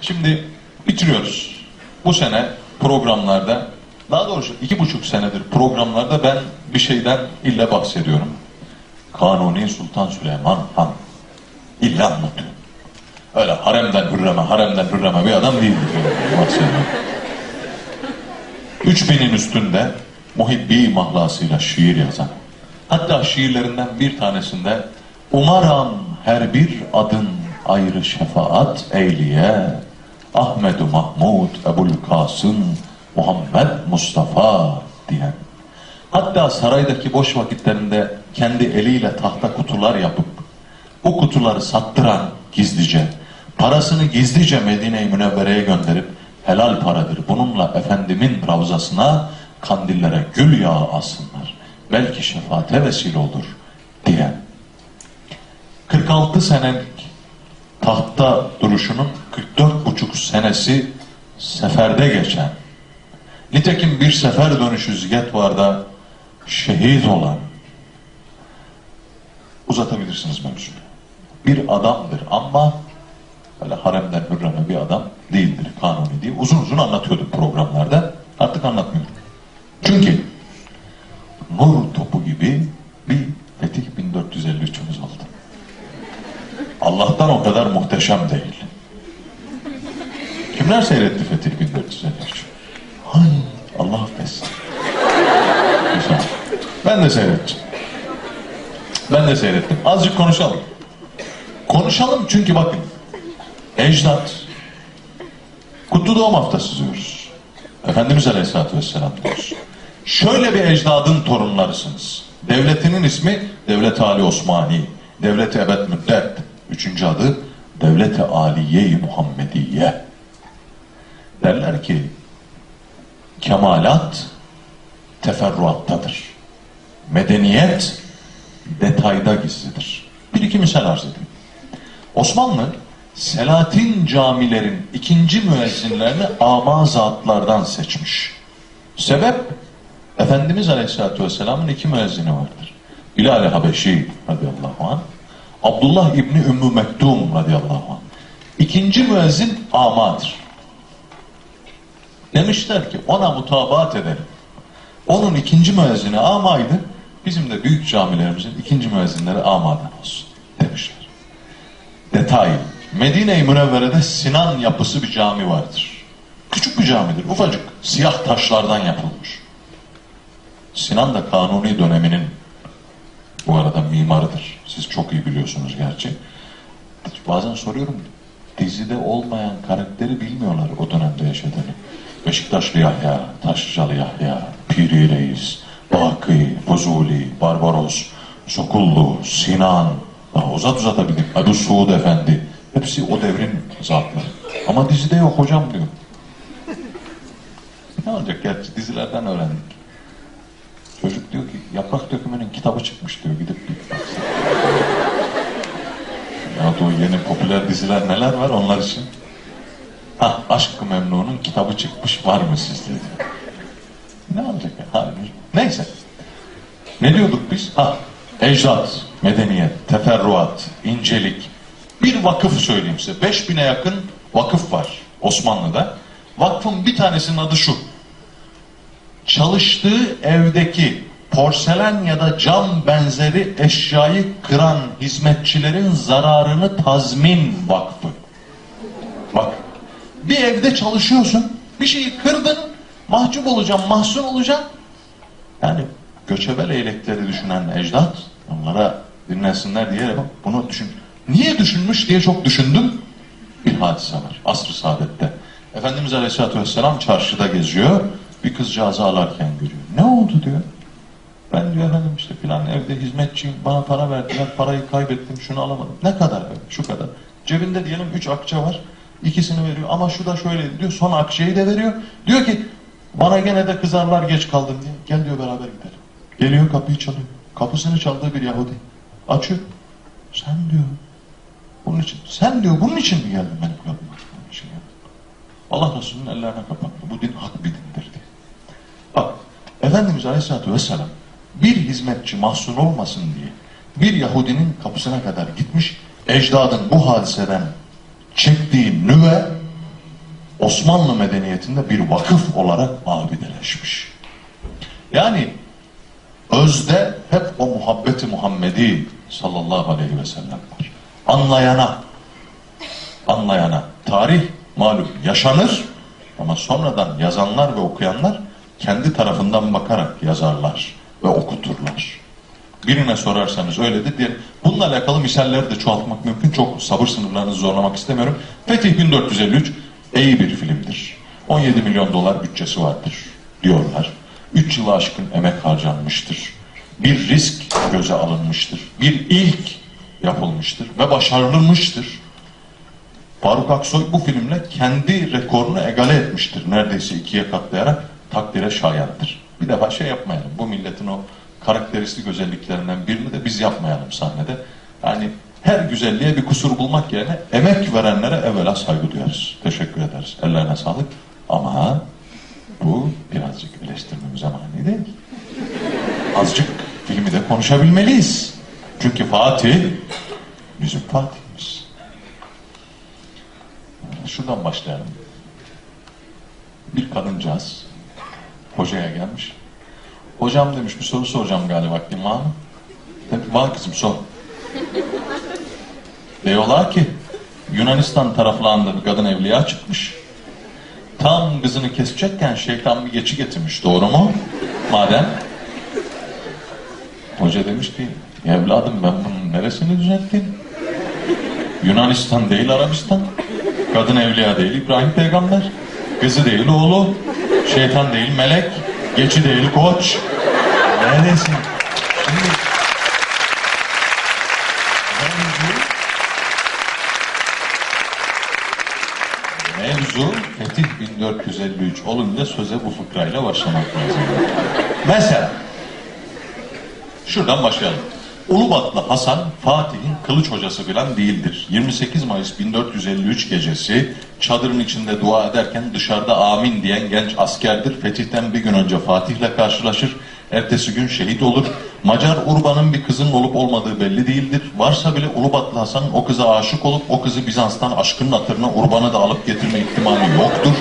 Şimdi bitiriyoruz. Bu sene programlarda, daha doğrusu iki buçuk senedir programlarda ben bir şeyden ille bahsediyorum. Kanuni Sultan Süleyman Han. İlla anlatıyorum. Öyle haremden hürreme, haremden hürreme bir adam yani, bahsediyorum. 3000'in üstünde muhibbi mahlasıyla şiir yazan. Hatta şiirlerinden bir tanesinde Umaram her bir adın ayrı şefaat eyliye Ahmedu Mahmud Ebul Kasım Muhammed Mustafa diyen. Hatta saraydaki boş vakitlerinde kendi eliyle tahta kutular yapıp bu kutuları sattıran gizlice, parasını gizlice Medine-i Münevvere'ye gönderip helal paradır. Bununla Efendimin ravzasına kandillere gül yağı alsınlar. Belki şefaate vesile olur diyen. 46 senelik tahta duruşunun 44 buçuk senesi seferde geçen. Nitekim bir sefer dönüşü Zigetvar'da şehit olan uzatabilirsiniz mevzuyu. Bir adamdır ama böyle haremden hürreme bir adam değildir kanuni diye uzun uzun anlatıyordum programlarda. Artık anlatmıyorum. Çünkü nur topu gibi bir Fetih 1453'ümüz oldu. Allah'tan o kadar muhteşem değil. Kimler seyretti Fetih 1453? Hay Allah affetsin. Güzel. Ben de seyrettim. Ben de seyrettim. Azıcık konuşalım. Konuşalım çünkü bakın. Ecdat. Kutlu doğum haftası diyoruz. Efendimiz Aleyhisselatü Vesselam diyoruz. Şöyle bir ecdadın torunlarısınız. Devletinin ismi Devlet Ali Osmani. Devlet-i Ebed Müddet. Üçüncü adı Devlet-i Aliye-i Muhammediye. Derler ki kemalat teferruattadır. Medeniyet detayda gizlidir. Bir iki misal arz edeyim. Osmanlı Selatin camilerin ikinci müezzinlerini ama zatlardan seçmiş. Sebep Efendimiz Aleyhisselatü Vesselam'ın iki müezzini vardır. Bilal-i Habeşi radıyallahu anh, Abdullah İbni Ümmü Mektum radıyallahu anh. İkinci müezzin amadır. Demişler ki ona mutabaat edelim. Onun ikinci müezzini amaydı. Bizim de büyük camilerimizin ikinci müezzinleri amadan olsun demişler. Detay. Medine-i Münevvere'de Sinan yapısı bir cami vardır. Küçük bir camidir, ufacık. Siyah taşlardan yapılmış. Sinan da Kanuni döneminin bu arada mimarıdır. Siz çok iyi biliyorsunuz gerçi. Bazen soruyorum, dizide olmayan karakteri bilmiyorlar o dönemde yaşadığını. Beşiktaşlı Yahya, Taşlıcalı Yahya, Piri Reis, Baki, Fuzuli, Barbaros, Sokullu, Sinan, daha uzat uzatabilirim. Ebu Suud Efendi. Hepsi o devrin zatları. Ama dizide yok hocam diyor. Ne olacak gerçi dizilerden öğrendik. Çocuk diyor ki yaprak dökümünün kitabı çıkmış diyor gidip bir. Ya da o yeni popüler diziler neler var onlar için? Ha Aşk-ı Memnu'nun kitabı çıkmış var mı sizde. Ne olacak ya? Hayır. Neyse. Ne diyorduk biz? Ha, ecdat, medeniyet, teferruat, incelik. Bir vakıf söyleyeyim size. 5000'e yakın vakıf var Osmanlı'da. Vakfın bir tanesinin adı şu. Çalıştığı evdeki porselen ya da cam benzeri eşyayı kıran hizmetçilerin zararını tazmin vakfı. Bak, bir evde çalışıyorsun, bir şeyi kırdın, mahcup olacaksın, mahzun olacaksın. Yani göçebe leylekleri düşünen ecdat, onlara dinlensinler diye bak bunu düşün. Niye düşünmüş diye çok düşündüm. Bir hadise var. Asr-ı Saadet'te. Efendimiz Aleyhisselatü Vesselam çarşıda geziyor. Bir kızcağızı alarken görüyor. Ne oldu diyor. Ben diyor efendim işte filan evde hizmetçiyim. Bana para verdiler. Parayı kaybettim. Şunu alamadım. Ne kadar? Şu kadar. Cebinde diyelim üç akçe var. İkisini veriyor. Ama şu da şöyle diyor. Son akçeyi de veriyor. Diyor ki bana gene de kızarlar geç kaldım diye. Gel diyor beraber gidelim. Geliyor kapıyı çalıyor. Kapısını çaldığı bir Yahudi. Açıyor. Sen diyor. Bunun için. Sen diyor bunun için mi geldin benim kapıma? Bunun için geldim. Allah Resulü'nün ellerine kapattı. Bu din hak bir dindir diye. Bak Efendimiz Aleyhisselatü Vesselam bir hizmetçi mahzun olmasın diye bir Yahudinin kapısına kadar gitmiş ecdadın bu hadiseden çektiği nüve Osmanlı medeniyetinde bir vakıf olarak abideleşmiş. Yani özde hep o muhabbeti Muhammedi sallallahu aleyhi ve sellem var. Anlayana, anlayana. Tarih malum yaşanır ama sonradan yazanlar ve okuyanlar kendi tarafından bakarak yazarlar ve okuturlar. Birine sorarsanız öyledir diye. Bununla alakalı misalleri de çoğaltmak mümkün. Çok sabır sınırlarınızı zorlamak istemiyorum. Fetih 1453 iyi bir filmdir. 17 milyon dolar bütçesi vardır diyorlar. 3 yılı aşkın emek harcanmıştır. Bir risk göze alınmıştır. Bir ilk yapılmıştır ve başarılmıştır. Faruk Aksoy bu filmle kendi rekorunu egale etmiştir. Neredeyse ikiye katlayarak takdire şayandır. Bir defa şey yapmayalım. Bu milletin o karakteristik özelliklerinden birini de biz yapmayalım sahnede. Yani her güzelliğe bir kusur bulmak yerine emek verenlere evvela saygı duyarız. Teşekkür ederiz. Ellerine sağlık. Ama bu birazcık eleştirmemize mani değil. Azıcık filmi de konuşabilmeliyiz. Çünkü Fatih bizim Fatih'imiz. Şuradan başlayalım. Bir kadıncağız hocaya gelmiş. Hocam demiş bir soru soracağım galiba mı? Demiş, var kızım sor. Diyorlar ki Yunanistan taraflarında bir kadın evliya çıkmış. Tam kızını kesecekken şeytan bir geçi getirmiş doğru mu? Madem. Hoca demiş ki evladım ben bunun neresini düzelttim? Yunanistan değil Arabistan. Kadın evliya değil İbrahim peygamber. Kızı değil oğlu. Şeytan değil melek. Geçi değil koç. Neredesin? Şimdi mevzu, Fetih 1453 olunca söze bu fıkrayla başlamak lazım. Mesela Şuradan başlayalım. Ulubatlı Hasan Fatih'in kılıç hocası filan değildir. 28 Mayıs 1453 gecesi çadırın içinde dua ederken dışarıda amin diyen genç askerdir. Fetih'ten bir gün önce Fatih'le karşılaşır. Ertesi gün şehit olur. Macar Urban'ın bir kızın olup olmadığı belli değildir. Varsa bile Ulubatlı Hasan o kıza aşık olup o kızı Bizans'tan aşkının hatırına Urban'ı da alıp getirme ihtimali yoktur.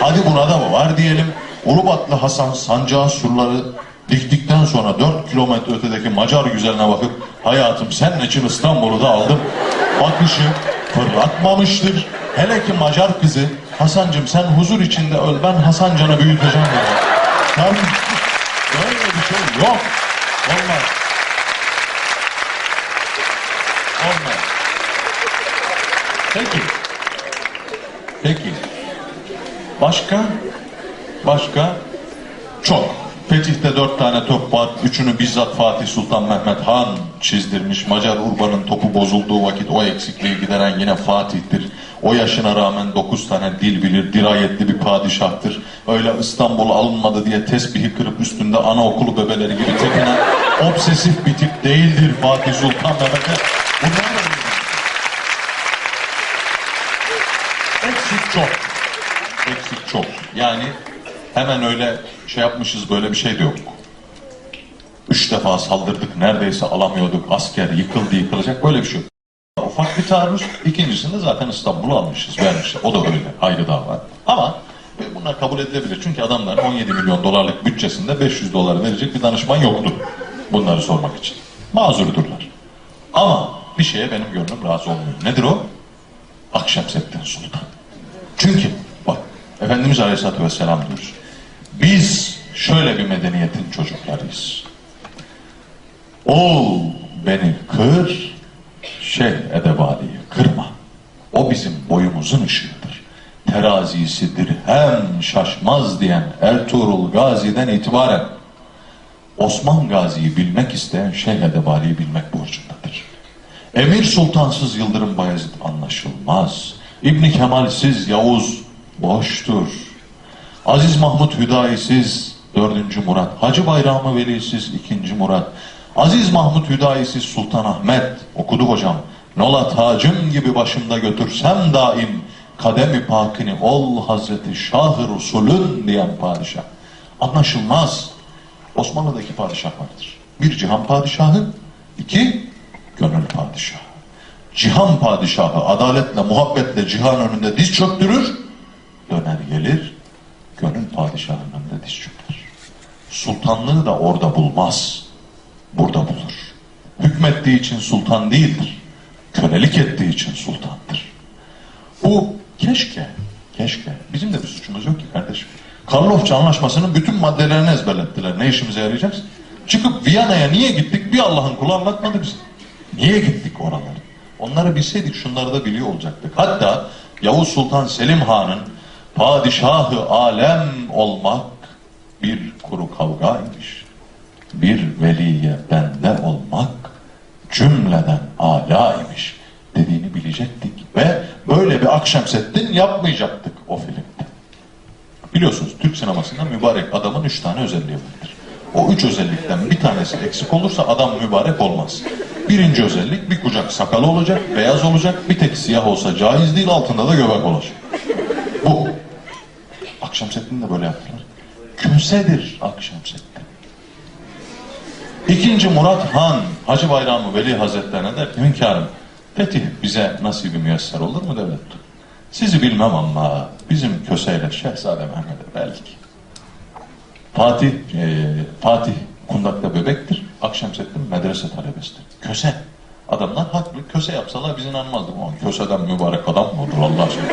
Hadi burada mı var diyelim. Ulubatlı Hasan sancağı surları diktikten sonra 4 kilometre ötedeki Macar güzeline bakıp hayatım senin için İstanbul'u da aldım. Bakışı fırlatmamıştır. Hele ki Macar kızı Hasancım sen huzur içinde öl ben Hasancan'ı büyüteceğim dedi. Sen böyle bir şey yok. Olmaz. Olmaz. Peki. Peki. Başka? Başka? Çok. Fetih'te dört tane top var. Üçünü bizzat Fatih Sultan Mehmet Han çizdirmiş. Macar Urban'ın topu bozulduğu vakit o eksikliği gideren yine Fatih'tir. O yaşına rağmen dokuz tane dil bilir. Dirayetli bir padişahtır. Öyle İstanbul alınmadı diye tesbihi kırıp üstünde anaokulu bebeleri gibi tepinen obsesif bir tip değildir Fatih Sultan Mehmet'e. Bunlar Eksik çok. Eksik çok. Yani hemen öyle şey yapmışız böyle bir şey de yok. Üç defa saldırdık neredeyse alamıyorduk asker yıkıldı yıkılacak böyle bir şey yok. Ufak bir taarruz. İkincisinde zaten İstanbul'u almışız vermişiz. O da öyle ayrı dava. Ama bunlar kabul edilebilir. Çünkü adamların 17 milyon dolarlık bütçesinde 500 dolar verecek bir danışman yoktu. Bunları sormak için. Mazurdurlar. Ama bir şeye benim gönlüm razı olmuyor. Nedir o? Akşemseddin Sultan. Çünkü bak Efendimiz Aleyhisselatü Vesselam diyor. Biz şöyle bir medeniyetin çocuklarıyız. Ol beni kır, şey edebaliyi kırma. O bizim boyumuzun ışığıdır. Terazisidir hem şaşmaz diyen Ertuğrul Gazi'den itibaren Osman Gazi'yi bilmek isteyen Şeyh Edebali'yi bilmek borcundadır. Emir Sultansız Yıldırım Bayezid anlaşılmaz. İbni Kemalsiz Yavuz boştur. Aziz Mahmut Hüdayisiz 4. Murat. Hacı Bayramı Velisiz 2. Murat. Aziz Mahmut Hüdayisiz Sultan Ahmet. Okuduk hocam. Nola tacım gibi başımda götürsem daim kademi pakini ol Hazreti Şah-ı Resulün diyen padişah. Anlaşılmaz. Osmanlı'da iki padişah vardır. Bir cihan padişahı, iki gönül padişahı. Cihan padişahı adaletle, muhabbetle cihan önünde diz çöktürür. döner gelir, gönül padişahının önünde diz çöker. Sultanlığı da orada bulmaz, burada bulur. Hükmettiği için sultan değildir, kölelik ettiği için sultandır. Bu keşke, keşke. Bizim de bir suçumuz yok ki kardeşim. Karlofça anlaşmasının bütün maddelerini ezberlettiler. Ne işimize yarayacak? Çıkıp Viyana'ya niye gittik? Bir Allah'ın kulu anlatmadı bize. Niye gittik oralara? Onları bilseydik şunları da biliyor olacaktık. Hatta Yavuz Sultan Selim Han'ın padişahı alem olmak bir kuru kavgaymış. Bir veliye bende olmak cümleden alaymış dediğini bilecektik. Ve böyle bir Akşemseddin yapmayacaktık o filmde. Biliyorsunuz Türk sinemasında mübarek adamın üç tane özelliği vardır. O üç özellikten bir tanesi eksik olursa adam mübarek olmaz. Birinci özellik bir kucak sakalı olacak, beyaz olacak, bir tek siyah olsa caiz değil altında da göbek olacak. Bu. Akşemseddin de böyle yaptılar. Kösedir Akşemseddin. İkinci Murat Han, Hacı Bayramı Veli Hazretlerine der hünkârım, fetih bize nasibi müyesser olur mu devlet? Sizi bilmem ama bizim köseyle Şehzade Mehmet'e belki. Fatih, e, Fatih kundakta bebektir, Akşemseddin medrese talebesidir. Köse. Adamlar haklı, köse yapsalar biz inanmazdık. Ama köseden mübarek adam mı olur Allah aşkına?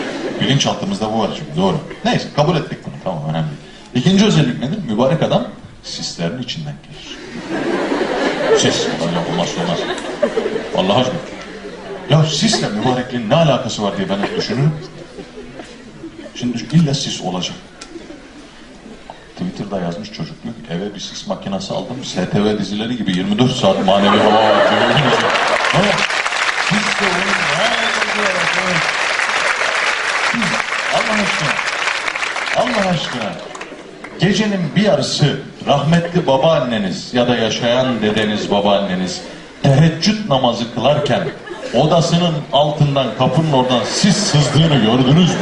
Bilinçaltımızda bu var çünkü doğru. Neyse kabul ettik bunu tamam önemli. İkinci özellik nedir? Mübarek adam sislerin içinden gelir. Sis olacak olmazsa olmaz. Allah aşkına. Ya sisle mübarekliğin ne alakası var diye ben hep düşünürüm. Şimdi illa sis olacak. Twitter'da yazmış çocuk diyor ki eve bir sis makinesi aldım. STV dizileri gibi 24 saat manevi hava atıyor. Ama sis de alakası var? Allah aşkına. Allah aşkına. Gecenin bir yarısı rahmetli babaanneniz ya da yaşayan dedeniz babaanneniz teheccüd namazı kılarken odasının altından kapının oradan sis sızdığını gördünüz mü?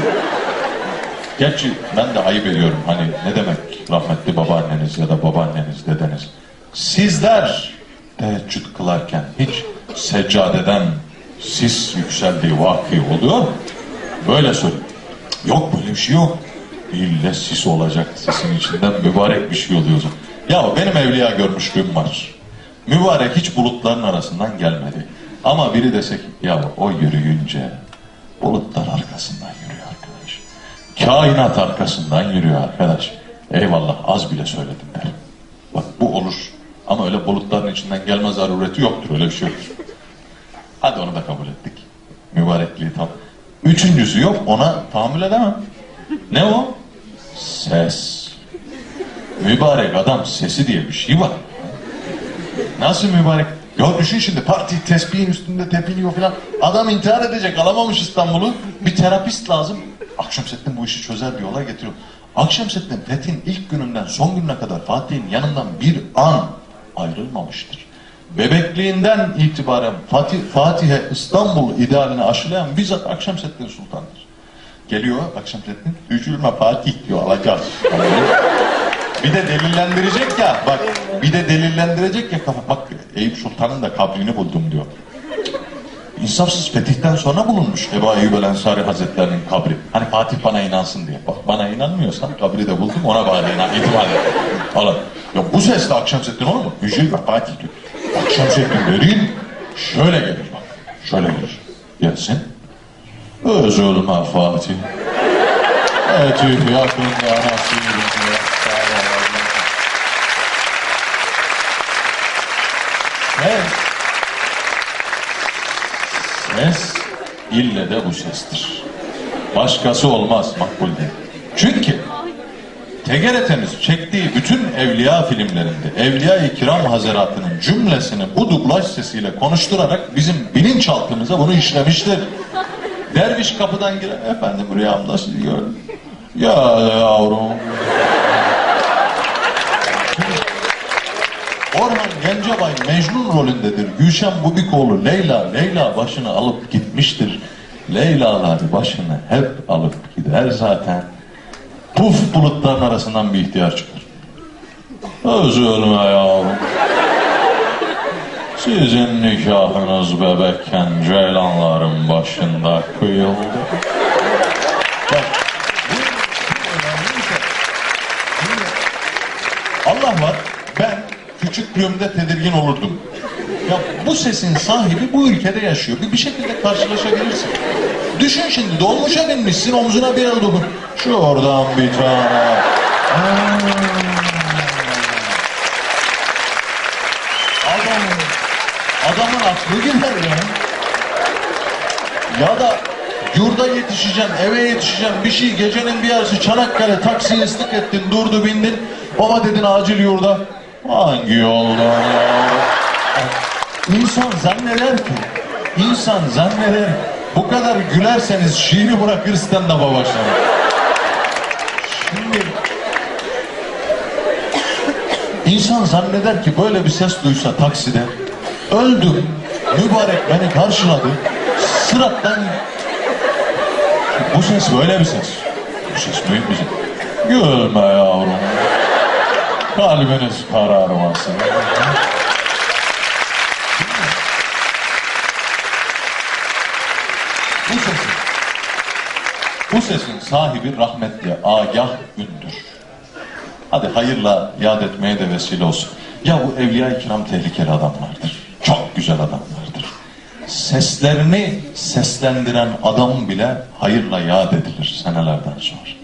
Gerçi ben de ayıp ediyorum hani ne demek rahmetli babaanneniz ya da babaanneniz dedeniz. Sizler teheccüd kılarken hiç seccadeden sis yükseldiği vaki oluyor? Böyle söyleyeyim. Yok böyle bir şey yok. İlle sis olacak. Sisin içinden mübarek bir şey oluyor. Ya benim evliya görmüşlüğüm var. Mübarek hiç bulutların arasından gelmedi. Ama biri dese ki ya o yürüyünce bulutlar arkasından yürüyor arkadaş. Kainat arkasından yürüyor arkadaş. Eyvallah az bile söyledim der. Bak bu olur. Ama öyle bulutların içinden gelme zarureti yoktur. Öyle bir şey yoktur. Hadi onu da kabul ettik. Mübarekliği tam. Üçüncüsü yok ona tahammül edemem. Ne o? Ses. Mübarek adam sesi diye bir şey var. Nasıl mübarek? Ya düşün şimdi parti tespihin üstünde tepiniyor falan. Adam intihar edecek alamamış İstanbul'u. Bir terapist lazım. Akşemseddin bu işi çözer diyorlar getiriyor. Akşemseddin Fethin ilk gününden son gününe kadar Fatih'in yanından bir an ayrılmamıştır. Bebekliğinden itibaren Fatih, Fatih'e İstanbul idealini aşılayan bizzat Akşemseddin Sultan'dır. Geliyor Akşemseddin, üzülme Fatih diyor alacağız. Bir de delillendirecek ya bak bir de delillendirecek ya kafa bak Eyüp Sultan'ın da kabrini buldum diyor. İnsafsız fetihten sonra bulunmuş Ebu Eyyub el Ensari Hazretlerinin kabri. Hani Fatih bana inansın diye. Bak bana inanmıyorsan kabri de buldum ona bana inan, itibar et. Alın. Ya bu sesle Akşemseddin olur mu? Yüce ve Fatih diyor. Akşemseddin dediğin şöyle gelir bak. Şöyle gelir. Gelsin. Özülme Fatih. Etüh yakında nasibine. Ses. Ses ille de bu sestir. Başkası olmaz makbul değil. Çünkü TGRT'miz çektiği bütün evliya filmlerinde Evliya-i Kiram Hazaratı'nın cümlesini bu dublaj sesiyle konuşturarak bizim bilinçaltımıza bunu işlemiştir. Derviş kapıdan giren efendim rüyamda sizi gördüm. Ya yavrum. Gencebay Mecnun rolündedir. Gülşen Bubikoğlu Leyla, Leyla başını alıp gitmiştir. Leylalar başını hep alıp gider zaten. Puf bulutların arasından bir ihtiyar çıkar. Özülme yavrum. Sizin nikahınız bebekken ceylanların başında kıyıldı. Bak, Allah var. Ben küçüklüğümde tedirgin olurdum. Ya bu sesin sahibi bu ülkede yaşıyor. Bir, bir şekilde karşılaşabilirsin. Düşün şimdi dolmuşa binmişsin omzuna bir el dokun. Şu oradan bir tane. Aa. Adamın, aklı gider ya. Ya da yurda yetişeceksin, eve yetişeceksin, bir şey gecenin bir yarısı Çanakkale taksiyi ıslık ettin, durdu bindin. Baba dedin acil yurda. Hangi yoldan ya? İnsan zanneder ki, insan zanneder bu kadar gülerseniz şiiri bırakır stand-up'a başlar. Şimdi insan zanneder ki böyle bir ses duysa takside öldüm, mübarek beni karşıladı, sırattan bu ses böyle bir ses. Bu ses büyük bir ses. Gülme yavrum. Kalbiniz kararmasın. Bu sesin, bu sesin sahibi rahmetli Agah Ündür. Hadi hayırla yad etmeye de vesile olsun. Ya bu evliya-i kiram tehlikeli adamlardır. Çok güzel adamlardır. Seslerini seslendiren adam bile hayırla yad edilir senelerden sonra.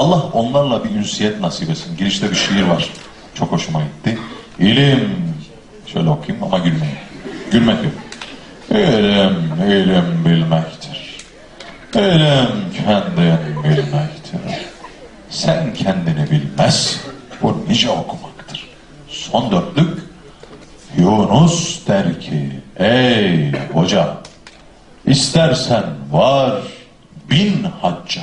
Allah onlarla bir ünsiyet nasip etsin. Girişte bir şiir var. Çok hoşuma gitti. İlim. Şöyle okuyayım ama gülmeyin. Gülmek yok. İlim, ilim bilmektir. İlim kendin bilmektir. Sen kendini bilmez, bu nice okumaktır. Son dörtlük, Yunus der ki, ey hoca, istersen var bin hacca,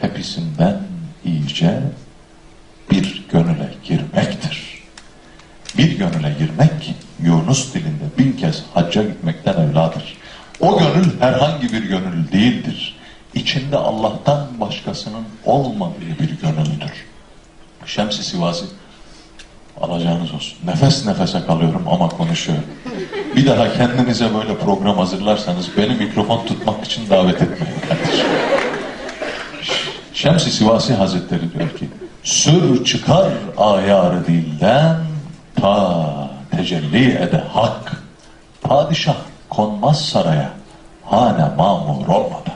hepsinden iyice bir gönüle girmektir. Bir gönüle girmek, Yunus dilinde bin kez hacca gitmekten evladır. O gönül herhangi bir gönül değildir. İçinde Allah'tan başkasının olmadığı bir gönüldür. Şems-i Sivasi, alacağınız olsun. Nefes nefese kalıyorum ama konuşuyorum. Bir daha kendinize böyle program hazırlarsanız beni mikrofon tutmak için davet etmeyin kardeşim. Şems-i Sivasi Hazretleri diyor ki, Sür çıkar ayarı dilden, ta tecelli ede hak. Padişah konmaz saraya, hane mamur olmadan.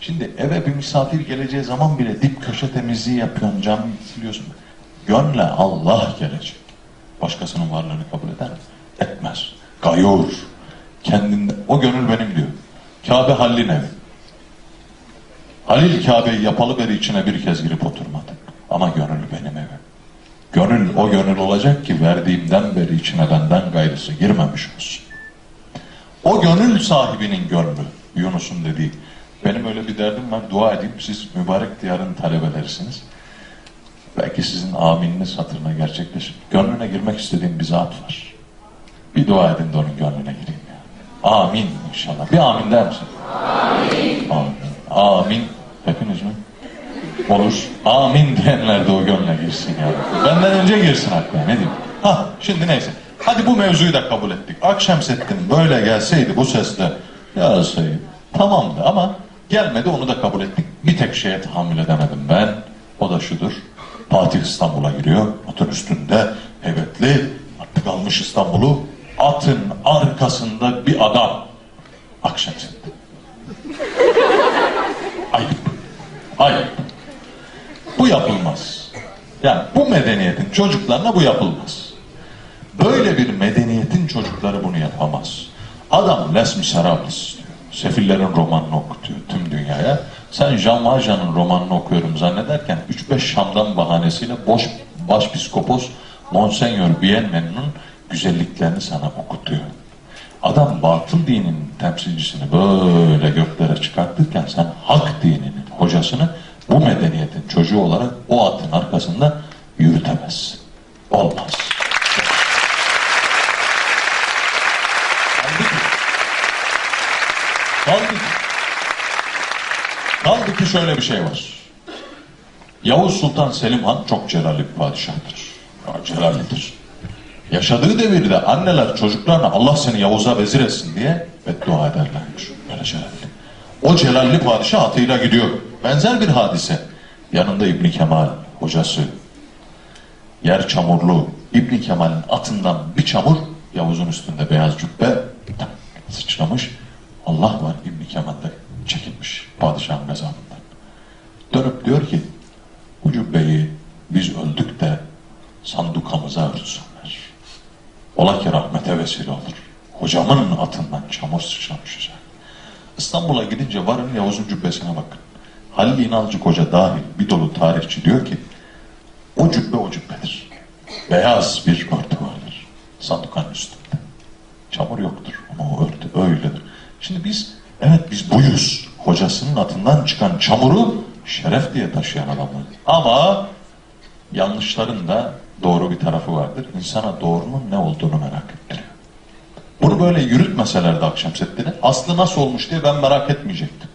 Şimdi eve bir misafir geleceği zaman bile dip köşe temizliği yapıyorsun, cam siliyorsun. Gönle Allah gelecek. Başkasının varlığını kabul eder mi? Etmez. Gayur. Kendinde, o gönül benim diyor. Kabe Halil'in evi. Halil Kabe'yi yapalı beri içine bir kez girip oturmadı. Ama gönül benim evim. Gönül o gönül olacak ki verdiğimden beri içine benden gayrısı girmemiş olsun. O gönül sahibinin gönlü, Yunus'un dediği. Benim öyle bir derdim var, dua edeyim. Siz mübarek diyarın talebelerisiniz. Belki sizin amininiz hatırına gerçekleşir. Gönlüne girmek istediğim bir zat var. Bir dua edin de onun gönlüne gireyim ya. Amin inşallah. Bir amin der misin? Amin. Amin. Amin. Hepiniz mi? Olur. Amin diyenler de o gönle girsin ya. Benden önce girsin hatta ne diyeyim. Ha şimdi neyse. Hadi bu mevzuyu da kabul ettik. Akşemseddin böyle gelseydi bu sesle gelseydi tamamdı ama gelmedi onu da kabul ettik. Bir tek şeye tahammül edemedim ben. O da şudur. Fatih İstanbul'a giriyor. Atın üstünde heybetli. Artık almış İstanbul'u. Atın arkasında bir adam. Akşemseddin. Ayıp. Bu yapılmaz. Yani bu medeniyetin çocuklarına bu yapılmaz. Böyle bir medeniyetin çocukları bunu yapamaz. Adam Les Miserables diyor. Sefillerin romanını okutuyor tüm dünyaya. Sen Jean Valjean'ın romanını okuyorum zannederken 3-5 Şam'dan bahanesiyle boş başpiskopos Monseigneur Bienmenu'nun güzelliklerini sana okutuyor. Adam batıl dinin temsilcisini böyle göklere çıkartırken sen hak dininin hocasını bu medeniyetin çocuğu olarak o atın arkasında yürütemezsin. Olmaz. Kaldı ki, kaldı ki şöyle bir şey var. Yavuz Sultan Selim Han çok celalli bir padişahtır. Ya, celallidir. Yaşadığı devirde anneler çocuklarına Allah seni Yavuz'a vezir etsin diye beddua ederlermiş. Böyle celalli. O celalli padişah atıyla gidiyor. Benzer bir hadise. Yanında İbni Kemal hocası. yer çamurlu İbni Kemal'in atından bir çamur Yavuz'un üstünde beyaz cübbe sıçramış. Allah var İbni Kemal'de çekilmiş padişahın gazabından. Dönüp diyor ki bu cübbeyi biz öldük de sandukamıza örtsünler. Ola ki rahmete vesile olur. Hocamın atından çamur sıçramış üzerine. İstanbul'a gidince varın Yavuz'un cübbesine bakın. Halil İnalcı Koca dahil bir dolu tarihçi diyor ki o cübbe o cübbedir. Beyaz bir örtü vardır. Sandukanın üstünde. Çamur yoktur ama o örtü öyledir. Şimdi biz evet biz buyuz. Hocasının atından çıkan çamuru şeref diye taşıyan adamlar. Ama yanlışların da doğru bir tarafı vardır. İnsana doğrunun ne olduğunu merak ettiriyor. Bunu böyle yürütmeselerdi Akşemseddin'i aslı nasıl olmuş diye ben merak etmeyecektim.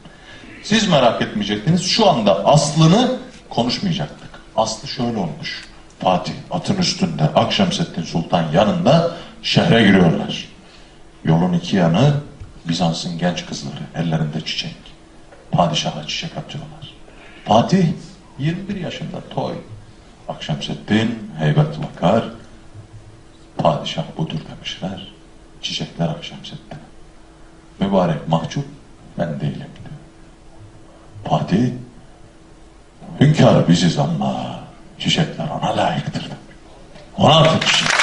Siz merak etmeyecektiniz. Şu anda aslını konuşmayacaktık. Aslı şöyle olmuş. Fatih atın üstünde Akşemseddin Sultan yanında şehre giriyorlar. Yolun iki yanı Bizans'ın genç kızları ellerinde çiçek. Padişaha çiçek atıyorlar. Fatih 21 yaşında toy. Akşemseddin heybet vakar. Padişah budur demişler. Çiçekler Akşemseddin. Mübarek mahcup ben değilim. Fatih hünkâr biziz ama çiçekler ona layıktır. Ona atın çiçek.